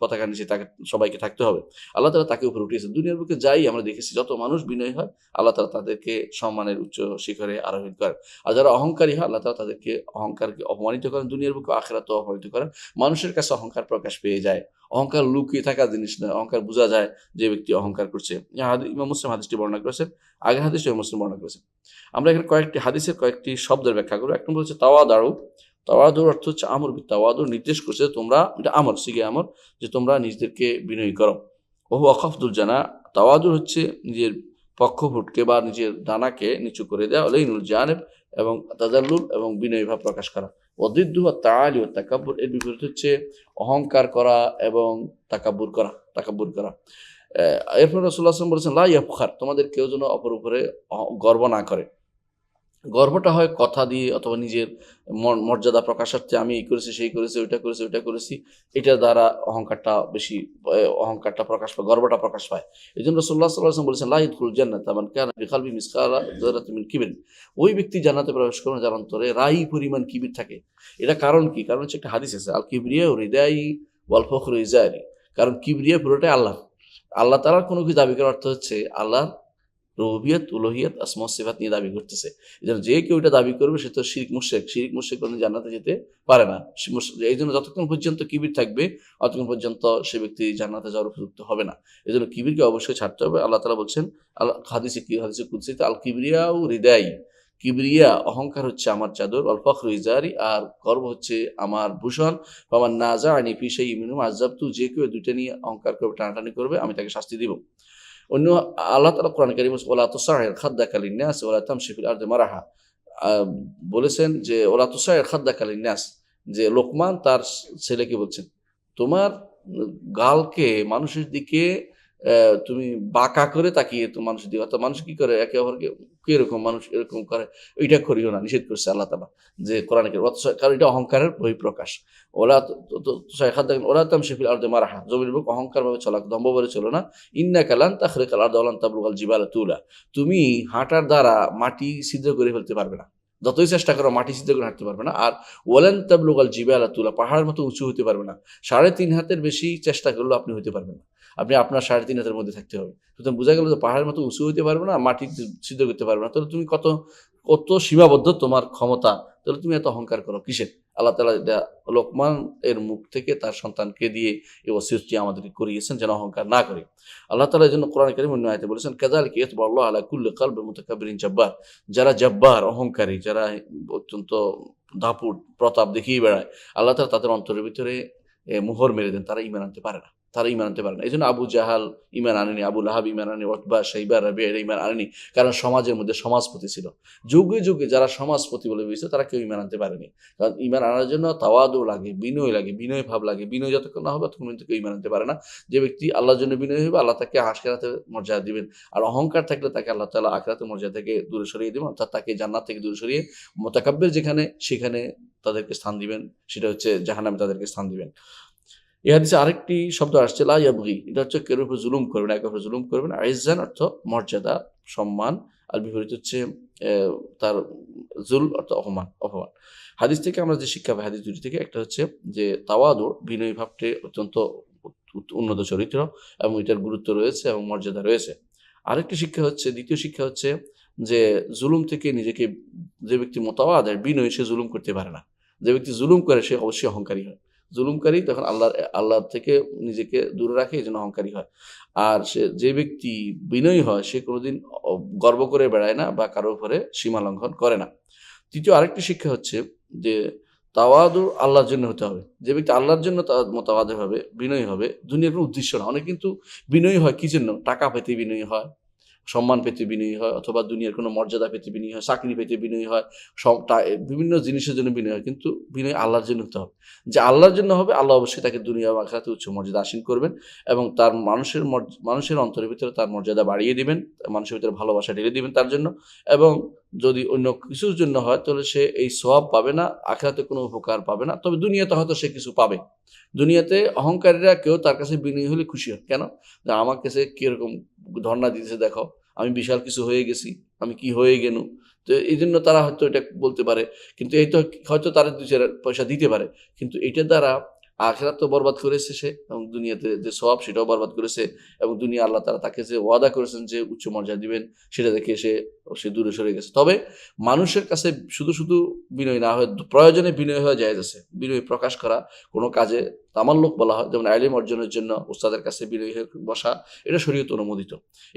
পতাকার নিচে তাকে, সবাইকে থাকতে হবে। আল্লাহ তালা তাকে উপরে উঠিয়েছে দুনিয়ার বুকে যাই আমরা দেখেছি, যত মানুষ বিনয় হয়, আল্লাহ তালা তাদেরকে সম্মানের উচ্চ শিখরে আরোহণ করেন। আর যারা অহংকারী হয়, আল্লাহ তালা তাদেরকে অহংকারকে অপমানিত করেন। দুনিয়ার বুকে আখেরাত অপমানিত করেন। মানুষের কাছে অহংকার প্রকাশ পেয়ে যায়। অহংকার লুকিয়ে থাকা জিনিস নয়, অহংকার বোঝা যায় যে ব্যক্তি অহংকার করছে। ইমাম মুসলিম হাদিসটি বর্ণনা করেছেন, আগের হাদিস ইমাম মুসলিম বর্ণনা করেছেন। আমরা এখানে কয়েকটি হাদিসের কয়েকটি শব্দের ব্যাখ্যা করব। এক নম্বর হচ্ছে তাওয়াদারু তাওয়াদুর অর্থ হচ্ছে আমর তাওয়াদুর, নির্দেশ করছে তোমরা, এটা আমর সিগে আমর যে তোমরা নিজেদেরকে বিনয়ী করো। ওহু অখফদুল জানা। তাওয়াদুর হচ্ছে নিজের পক্ষভুটকে বা নিজের দানাকে নিচু করে দেওয়া ওলাইনুল জানেব এবং তাজাল্লুল এবং বিনয়ী ভাব প্রকাশ করা। অদিদ্দু ও তাকাবুর ও এর বিপরীত হচ্ছে অহংকার করা এবং তাকাবুর করা তাকাবুর করা। এরপর রসুল্লাহ বলেছেন লাই ইয়াফখার তোমাদের কেউ যেন অপর উপরে গর্ব না করে। গর্বটা হয় কথা দিয়ে অথবা নিজের মর- মর্যাদা প্রকাশার্থে আমি এই করেছি, সেই করেছি, ওইটা করেছি ওইটা করেছি, এটার দ্বারা অহংকারটা বেশি অহংকারটা প্রকাশ পায়, গর্বটা প্রকাশ পায়। এই জন্য রসুল্লাহ সাল্লাহ বলেছেন লাহিদ খুল জান্নাত আমান কান বিখালবি মিন কিবির। ওই ব্যক্তি জান্নাতে প্রবেশ করেন যার অন্তরে রাই পরিমাণ কিবির থাকে। এটা কারণ কি? কারণ হচ্ছে একটা হাদিস আছে আল কিবরিয়া হৃদয় ওয়াল ফখর ইজারি। কারণ কিবরিয়া পুরোটাই আল্লাহ আল্লাহ তালার কোনো কিছু দাবি করার অর্থ হচ্ছে, আল্লাহর রবিয়ত, উলোহিয়ত, আসমা সিফাত নিয়ে দাবি করতেছে। এই জন্য যে কেউ এটা দাবি করবে, সে তো শিরিক মুশেক শিরিক মুশেক কোনো জান্নাতে যেতে পারে না। এই জন্য যতক্ষণ পর্যন্ত কিবির থাকবে ততক্ষণ পর্যন্ত সে ব্যক্তি জান্নাতে যাওয়ার উপযুক্ত হবে না। এই জন্য কিবিরকে অবশ্যই ছাড়তে হবে। আল্লাহ তালা বলছেন আল্লাহ হাদিসে কি হাদিসে কুদসিতে, আল কিবরিয়া ও হৃদয় কিবরিয়া অহংকার হচ্ছে আমার চাদর অল ফখর ইজারি, আর গর্ব হচ্ছে আমার ভূষণ। আমার না আনি ফিসাই ইমিনু আজাব তু যে কেউ দুইটা নিয়ে অহংকার করবে, টানাটানি করবে, আমি তাকে শাস্তি দিব। অন্য আল্লাহ তালা কোরআন কারিম ওলা তুসাহের খাদ্দা কালীন ন্যাস ওলা তামশিফিল আর মারাহা। বলেছেন যে ওলা তুসাহের খাদ্দা কালীন ন্যাস যে লোকমান তার ছেলেকে বলছেন, তোমার গালকে মানুষের দিকে তুমি বাঁকা করে তাকিয়ে তো মানুষের দিকে অর্থাৎ মানুষ কি করে? একে অপরকে কীরকম মানুষ এরকম করে। ওইটা করিও না, নিষেধ করছে আল্লাহ তালা যে কোরআন কারণ এটা অহংকারের বহিঃপ্রকাশ। ওলা খাদ্দা ওলা তামশিফিল আর মারাহা। জমির বুক অহংকার ভাবে চলা দম্ভ করে চলো না। ইন্না কালান তাখরে কালার দলান তাবরুগাল জিবাল তুলা। তুমি হাঁটার দ্বারা মাটি ছিদ্র করে ফেলতে পারবে না। যতই চেষ্টা করো মাটি সিদ্ধ করে হাঁটতে পারবে না। আর ওয়ালান তাবলুগাল জিবাল তুলা, পাহাড়ের মতো উঁচু হতে পারবে না। সাড়ে তিন হাতের বেশি চেষ্টা করলেও আপনি হতে পারবেন না। আপনি আপনার সাড়ে তিন হাতের মধ্যে থাকতে হবে। সুতরাং বোঝা গেল যে পাহাড়ের মতো উঁচু হইতে পারবে না মাটি সিদ্ধ করতে পারবে না। তাহলে তুমি কত কত সীমাবদ্ধ তোমার ক্ষমতা? তাহলে তুমি এত অহংকার করো কিসের? আল্লাহ তালা এটা লোকমান এর মুখ থেকে তার সন্তানকে দিয়ে এই ওসিয়তটি আমাদেরকে করিয়েছেন যেন অহংকার না করে। আল্লাহ তালা জন্য কোরআন করিম অন্য আয়তে বলেছেন কাজাল কি আল্লাহ আলা কুল্লে কালবে মুতাকাবিরিন জব্বার। যারা জব্বার, অহংকারী, যারা অত্যন্ত দাপুট, প্রতাপ দেখিয়ে বেড়ায়, আল্লাহ তালা তাদের অন্তরের ভিতরে মোহর মেরে দেন, তারা ইমান আনতে পারে না। তারা ইমান আনতে পারে না। এই জন্য আবু জাহাল ইমান আনেনি, আবু লাহাব ইমান আনেনি অতবা সাইবার রাবি এরা ইমান আনেনি কারণ সমাজের মধ্যে সমাজপতি ছিল। যুগে যুগে যারা সমাজপতি বলে বুঝছে তারা কেউ ইমান আনতে পারেনি। কারণ ইমান আনার জন্য তাওয়াদও লাগে, বিনয় লাগে, বিনয় ভাব লাগে। বিনয় যতক্ষণ না হবে ততক্ষণ কিন্তু কেউ ইমান আনতে পারে না। যে ব্যক্তি আল্লাহর জন্য বিনয় হবে আল্লাহ তাকে আখেরাতে মর্যাদা দিবেন। আর অহংকার থাকলে তাকে আল্লাহ তালা আখেরাতে মর্যাদা থেকে দূরে সরিয়ে দিবেন, অর্থাৎ তাকে জান্নাত থেকে দূরে সরিয়ে মোতাকাব্যের যেখানে, সেখানে তাদেরকে স্থান দিবেন, সেটা হচ্ছে জাহান্নামে তাদেরকে স্থান দিবেন। এই হাদিসে আরেকটি শব্দ আসছে, লা ইয়াবগি এটা হচ্ছে কেউ উপর জুলুম করবেন, একের উপর জুলুম করবেন। আইজান অর্থ মর্যাদা, সম্মান, আর বিপরীত হচ্ছে তার জুল অর্থ অপমান অপমান। হাদিস থেকে আমরা যে শিক্ষা পাই, হাদিস দুটি থেকে, একটা হচ্ছে যে তাওয়াদুর, বিনয়ী ভাবটি অত্যন্ত উন্নত চরিত্র এবং এটার গুরুত্ব রয়েছে এবং মর্যাদা রয়েছে। আরেকটি শিক্ষা হচ্ছে, দ্বিতীয় শিক্ষা হচ্ছে যে জুলুম থেকে নিজেকে যে ব্যক্তি মোতাবাদের বিনয়ী সে জুলুম করতে পারে না। যে ব্যক্তি জুলুম করে, সে অবশ্যই অহংকারী হয়। জুলুমকারী, তখন আল্লাহর, আল্লাহ থেকে নিজেকে দূরে রাখে, এই জন্য অহংকারী হয়। আর সে, যে ব্যক্তি বিনয়ী হয়, সে কোনোদিন গর্ব করে বেড়ায় না বা কারোর উপরে সীমা লঙ্ঘন করে না। তৃতীয় আরেকটি শিক্ষা হচ্ছে যে, তাওয়াদু আল্লাহর জন্য হতে হবে। যে ব্যক্তি আল্লাহর জন্য মোতাবাদ হবে, বিনয়ী হবে, দুনিয়ার কোনো উদ্দেশ্য না। অনেক কিন্তু বিনয়ী হয়, কি জন্য? টাকা পেতে বিনয়ী হয় সম্মান পেতে বিনয়ী হয় অথবা দুনিয়ার কোনো মর্যাদা পেতে বিনয়ী হয়, চাকরি পেতে বিনয়ী হয় সব বিভিন্ন জিনিসের জন্য বিনয় হয়। কিন্তু বিনয় আল্লাহর জন্য হতে হবে। যে আল্লাহর জন্য হবে, আল্লাহ অবশ্যই তাকে দুনিয়া বা আখেরাতে উচ্চ মর্যাদা আসীন করবেন এবং তার মানুষের মানুষের অন্তরের ভিতরে তার মর্যাদা বাড়িয়ে দিবেন, মানুষের ভিতরে ভালোবাসা ঢেলে দিবেন তার জন্য এবং যদি অন্য কিছুর জন্য হয়, তাহলে সে এই সওয়াব পাবে না, আখেরাতে কোনো উপকার পাবে না। তবে দুনিয়াতে হয়তো সে কিছু পাবে। দুনিয়াতে অহংকারীরা কেউ তার কাছে বিনয়ী হলে খুশি হয়। কেন? যে আমার কাছে কীরকম ধর্ণা দিতেছে, দেখো, আমি বিশাল কিছু হয়ে গেছি, আমি কি হয়ে গেনু? তো এই জন্য তারা হয়তো এটা বলতে পারে। কিন্তু এই তো হয়তো তারা দু চার পয়সা দিতে পারে। কিন্তু এটার দ্বারা আখেরাত তো বরবাদ করেছে সে এবং দুনিয়াতে যে সব সেটাও বরবাদ করেছে এবং দুনিয়া আল্লাহ তারা তাকে যে ওয়াদা করেছেন যে উচ্চ মর্যাদা দিবেন, সেটা দেখে সে সে দূরে সরে গেছে। তবে মানুষের কাছে শুধু শুধু বিনয় না হয়ে, প্রয়োজনে বিনয় হয়ে যায় আছে। বিনয় প্রকাশ করা কোনো কাজে তামাল্লুক বলা হয়, যেমন আইলিম অর্জনের জন্য উস্তাদের কাছে হয়ে বসা, এটা শরীয়ত অনুমোদিত।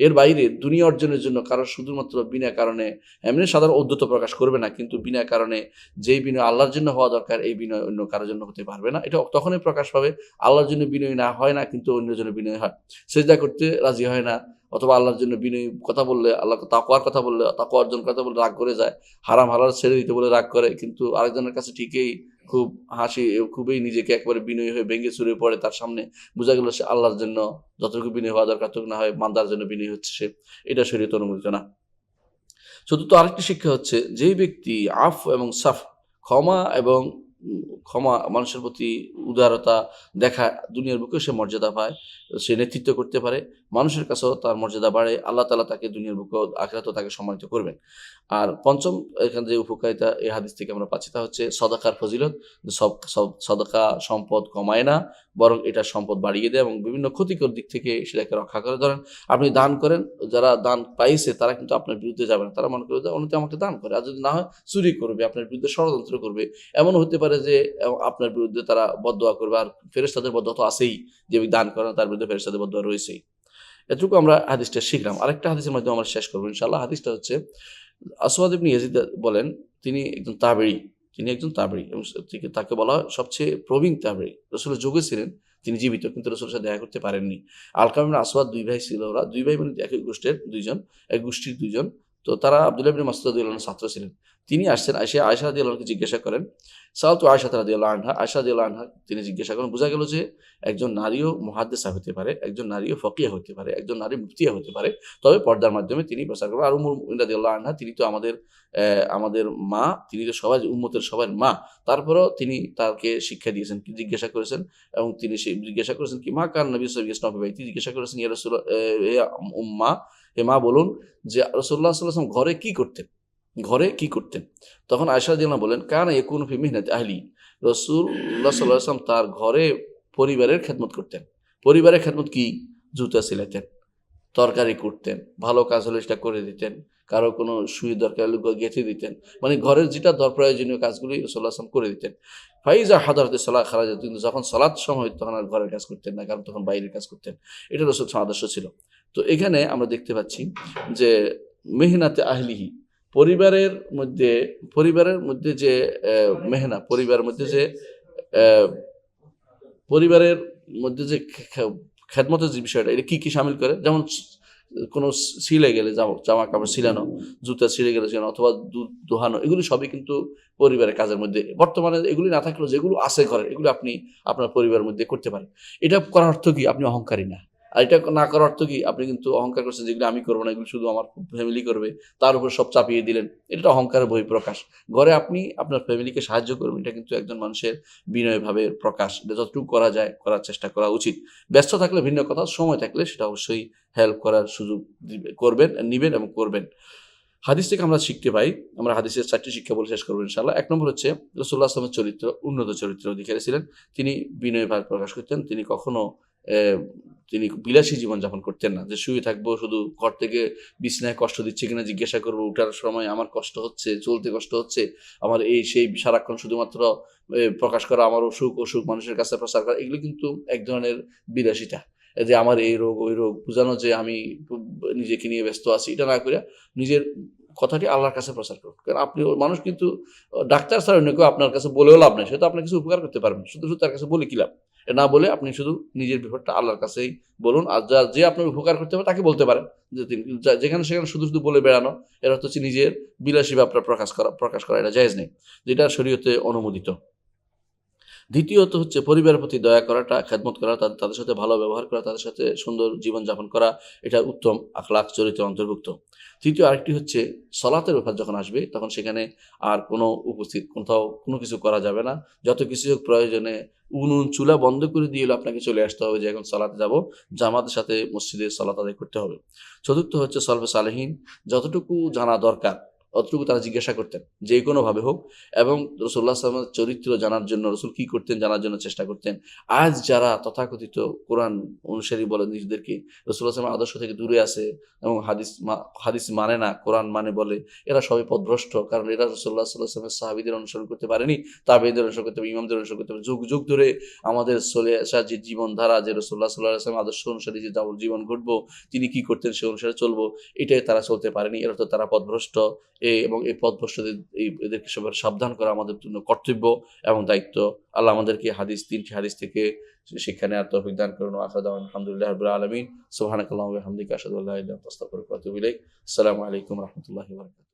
এর বাইরে দুনিয়া অর্জনের জন্য কারও শুধুমাত্র বিনা কারণে এমনি সাধারণ উদ্যত প্রকাশ করবে না, কিন্তু বিনা কারণে যেই বিনয় আল্লাহর জন্য হওয়া দরকার, এই বিনয় অন্য কারোর জন্য হতে পারবে না। এটা তখনই প্রকাশ পাবে, আল্লাহর জন্য বিনয় না হয় না, কিন্তু অন্য জন্য বিনয় হয়। সেজদা করতে রাজি হয় না, অথবা আল্লাহর জন্য বিনয় কথা বললে আল্লাহ তাকওয়ার কথা বললে, তাকওয়া অর্জন কথা বললে রাগ করে যায়, হারাম হালাল ছেড়ে দিতে বলে রাগ করে, কিন্তু আরেকজনের কাছে ঠিকই খুব হাসি খুবই নিজেকে একবারে বিনয়ী হয়ে ভেঙে চুরে পড়ে তার সামনে। বোঝা গেল সে আল্লাহর জন্য যতটুকু বিনয় হওয়া দরকার ততটুকু না হয় মান্দার জন্য বিনয় হচ্ছে সে। এটা শরীয়ত অনুমোদিত না। চতুর্থ আরেকটি শিক্ষা হচ্ছে, যেই ব্যক্তি আফ এবং সাফ, ক্ষমা এবং ক্ষমা মানুষের প্রতি উদারতা দেখা দুনিয়ার বুকে সে মর্যাদা পায়, সে নেতৃত্ব করতে পারে। মানুষের কাছেও তার মর্যাদা বাড়ে, আল্লাহ তালা তাকে দুনিয়ার বুকে আখেরাতেও তাকে সম্মানিত করবেন। আর পঞ্চম এখানে যে উপকারিতা এই হাদিস থেকে আমরা পাচ্ছি তা হচ্ছে সদাকার ফজিলত সব সদাকা সম্পদ কমায় না, বরং এটা সম্পদ বাড়িয়ে দেয় এবং বিভিন্ন ক্ষতিকর দিক থেকে সেটাকে রক্ষা করে। ধরেন আপনি দান করেন, যারা দান পাইছে তারা কিন্তু আপনার বিরুদ্ধে যাবে না। তারা মনে করবে যে অন্যতে আমাকে দান করে, আর যদি না হয় চুরি করবে, আপনার বিরুদ্ধে ষড়যন্ত্র করবে। এমন হতে পারে যে আপনার বিরুদ্ধে তারা বদোয়া করবে, আর ফেরেস্তাদের বদোয়া তো আছেই, যে দান করেন তার বিরুদ্ধে ফেরেস্তাদের বদোয়া রয়েছেই। এটুকু আমরা হাদিসটা শিখলাম। আরেকটা হাদিসের মাধ্যমে আমরা শেষ করব ইনশাল্লাহ হাদিসটা হচ্ছে, আসওয়াদ ইবনে ইয়াজিদ বলেন, তিনি একজন তাবেড়ি তিনি একজন তাবেড়ি এবং তাকে বলা হয় সবচেয়ে প্রবীণ তাবেড়ি রসুলের যুগে ছিলেন, তিনি জীবিত, কিন্তু রসুলের সাথে দেখা করতে পারেননি। আলকাম আসওয়াদ দুই ভাই ছিল ওরা, দুই ভাই মানে এক গোষ্ঠীর দুইজন, এক গোষ্ঠীর দুইজন। তো তারা আব্দুল্লাহ মাসুদ ছাত্র ছিলেন। তিনি আসছেন আসে আয়সা রাদিয়াল্লাহুকে জিজ্ঞাসা করেন সাল তো আয়সা রাদিয়াল্লাহু আনহা আয়সা রাদিয়াল্লাহু আনহা তিনি জিজ্ঞাসা করেন, বোঝা গেল যে একজন নারীও মুহাদ্দিসা হতে পারে, একজন নারীও ফকিয়া হতে পারে, একজন নারী মুফতিয়া হতে পারে, তবে পর্দার মাধ্যমে তিনি প্রচার করবেন। আর উমর রাদিয়াল্লাহু আনহা তিনি তো আমাদের আমাদের মা, তিনি তো সবাই, উম্মতের সবার মা। তারপরেও তিনি তাকে শিক্ষা দিয়েছেন জিজ্ঞাসা করেছেন, এবং তিনি জিজ্ঞাসা করেছেন কি, মা কার নবী ওয়াসাল্লাম, তিনি জিজ্ঞাসা করেছেন, ইয়া রাসূল উম্মা হে মা বলুন যে রাসূলুল্লাহ সাল্লাল্লাহু আলাইহি ঘরে কি করতেন? ঘরে কি করতেন? তখন আয়সা রাদিয়াল্লাহু বলেন, কানা ইয়াকুনু ফি মিহনাতি আহলি। আলাইহি ওয়াসাল্লাম তার ঘরে পরিবারের খেদমত করতেন। পরিবারের খেদমত কি? জুতা সিলাতেন, তরকারি করতেন, ভালো কাজ হলে সেটা করে দিতেন, কারও কোনো সুই দরকার হলে গেঁথে দিতেন। মানে ঘরের যেটা দর প্রয়োজনীয় কাজগুলি রসুল্লাহ আসলাম করে দিতেন। ফাইজা হাদারতে সলাহ খারাজ, কিন্তু যখন সলাৎ সময় তখন আর ঘরের কাজ করতেন না, কারণ তখন বাইরের কাজ করতেন। এটা রসুল আদর্শ ছিল। তো এখানে আমরা দেখতে পাচ্ছি যে মেহনাতে আহলিহি পরিবারের মধ্যে পরিবারের মধ্যে যে মেহনা, পরিবারের মধ্যে যে পরিবারের মধ্যে যে খে- খে- যে বিষয়টা, এটা কি কি সামিল করে? যেমন কোনো সিলে গেলে জামা কাপড় সিলানো জুতা সিলে গেলে সিলানো অথবা দুধ দোহানো, এগুলি সবই কিন্তু পরিবারের কাজের মধ্যে, বর্তমানে এগুলি না থাকলেও যেগুলো আছে ঘরে, এগুলো আপনি আপনার পরিবারের মধ্যে করতে পারেন। এটা করার অর্থ কি? আপনি অহংকারী না। আর এটা না করার অর্থ কি? আপনি কিন্তু অহংকার করছেন যেগুলো আমি করব না, এগুলো শুধু আমার ফ্যামিলি করবে। তার উপর সব চাপিয়ে দিলেন। এটা অহংকারের প্রকাশ ঘরে আপনি আপনার ফ্যামিলিকে সাহায্য করবেন, এটা কিন্তু একজন মানুষের বিনয় ভাবের প্রকাশ। এটা যতটুকু করা যায়, করার চেষ্টা করা উচিত। ব্যস্ত থাকলে ভিন্ন কথা, সময় থাকলে সেটা অবশ্যই হেল্প করার সুযোগ করবেন, নিবেন এবং করবেন। হাদিস থেকে আমরা শিখতে পাই, আমরা হাদিসের চারটি শিক্ষা বলে শেষ করব ইনশাল্লাহ এক নম্বর হচ্ছে রসুল্লাহ আসলামের চরিত্র, উন্নত চরিত্র অধিকারী ছিলেন। তিনি বিনয় ভাব প্রকাশ করতেন। তিনি কখনো তিনি বিলাসী জীবনযাপন করতেন না। যে শুয়ে থাকব শুধু ঘর থেকে বিছনায় কষ্ট দিচ্ছে কিনা জিজ্ঞাসা করব, উঠার সময় আমার কষ্ট হচ্ছে, চলতে কষ্ট হচ্ছে, আমার এই সেই সারাক্ষণ শুধুমাত্র প্রকাশ করা আমার অসুখ অসুখ মানুষের কাছে প্রচার করা, এগুলো কিন্তু এক ধরনের বিলাসিতা। যে আমার এই রোগ, ওই রোগ, বোঝানো যে আমি নিজেকে নিয়ে ব্যস্ত আছি, এটা না করে নিজের কথাটি আল্লাহর কাছে প্রচার করুন। কারণ আপনি মানুষ কিন্তু, ডাক্তার ছাড়া অন্য কেউ আপনার কাছে বলেও লাভ নেই, সে তো আপনার কিছু উপকার করতে পারবেন শুধু শুধু তার কাছে বলে কি লাভ? না বলে আপনি শুধু নিজের বিপদটা আল্লাহর কাছেই বলুন। আর যা যে আপনার উপকার করতে পারে তাকে বলতে পারেন। যে তিনি যেখানে সেখানে শুধু শুধু বলে বেড়ানো অর্থ হচ্ছে নিজের বিলাসী ব্যাপার প্রকাশ করা প্রকাশ করা, এটা জায়েজ নেই। যেটা শরীয়তে অনুমোদিত। দ্বিতীয়ত হচ্ছে পরিবারের প্রতি দয়া করাটা, খেদমত করা তাদের সাথে ভালো ব্যবহার করা, তাদের সাথে সুন্দর জীবনযাপন করা, এটা উত্তম আখলাখ চরিত্রের অন্তর্ভুক্ত। তৃতীয় আরেকটি হচ্ছে সলাতের ব্যাপার যখন আসবে, তখন সেখানে আর কোনো উপস্থিত, কোথাও কোনো কিছু করা যাবে না। যত কিছু হোক প্রয়োজনে উনুন, চুলা বন্ধ করে দিয়ে আপনাকে চলে আসতে হবে যে এখন সলাতে যাব, জামাতের সাথে মসজিদে সলাত আদায় করতে হবে। চতুর্থ হচ্ছে সলবে সালেহীন। যতটুকু জানা দরকার অতটুকু তারা জিজ্ঞাসা করতেন, যে কোনোভাবে হোক। এবং রসুল্লাহ আসলামের চরিত্র জানার জন্য, রসুল কি করতেন জানার জন্য চেষ্টা করতেন। আজ যারা তথাকথিত কোরআন অনুসারী বলে নিজেদেরকে রসুল্লাহ আসলামের আদর্শ থেকে দূরে আছে এবং হাদিস হাদিস মানে না, কোরআন মানে বলে, এরা সবাই পদভ্রষ্ট। কারণ এরা রসুল্লাহ সাল্লাহ আসলামের সাহাবিদের অনুসরণ করতে পারেনি তাবেদের অনুসরণ করতে পারে ইমামদের অনুসরণ করতে পারে যুগ যুগ ধরে আমাদের চলে আসা যে জীবনধারা, যে রসুল্লাহ সাল্লাহ আসলাম আদর্শ অনুসারী, যে জীবন ঘটবো, তিনি কি করতেন সে অনুসারে চলবো, এটাই তারা চলতে পারেনি। এরা তো তারা পদভ্রষ্ট। এবং এই পদভ্রষ্টদের এই এদেরকে সবার সাবধান করা আমাদের জন্য কর্তব্য এবং দায়িত্ব। আল্লাহ আমাদেরকে হাদিস, তিনটি হাদিস থেকে সেখানে আর তৌফিক দান করুন আসাদ আলহামদুলিল্লাহ রবিল আলমিন। সুবাহানাকাল্লাহ হামদিকা আসাদুল্লাহ আসসালামু আলাইকুম রহমতুল্লাহ ওয়া বারাকাতুহু।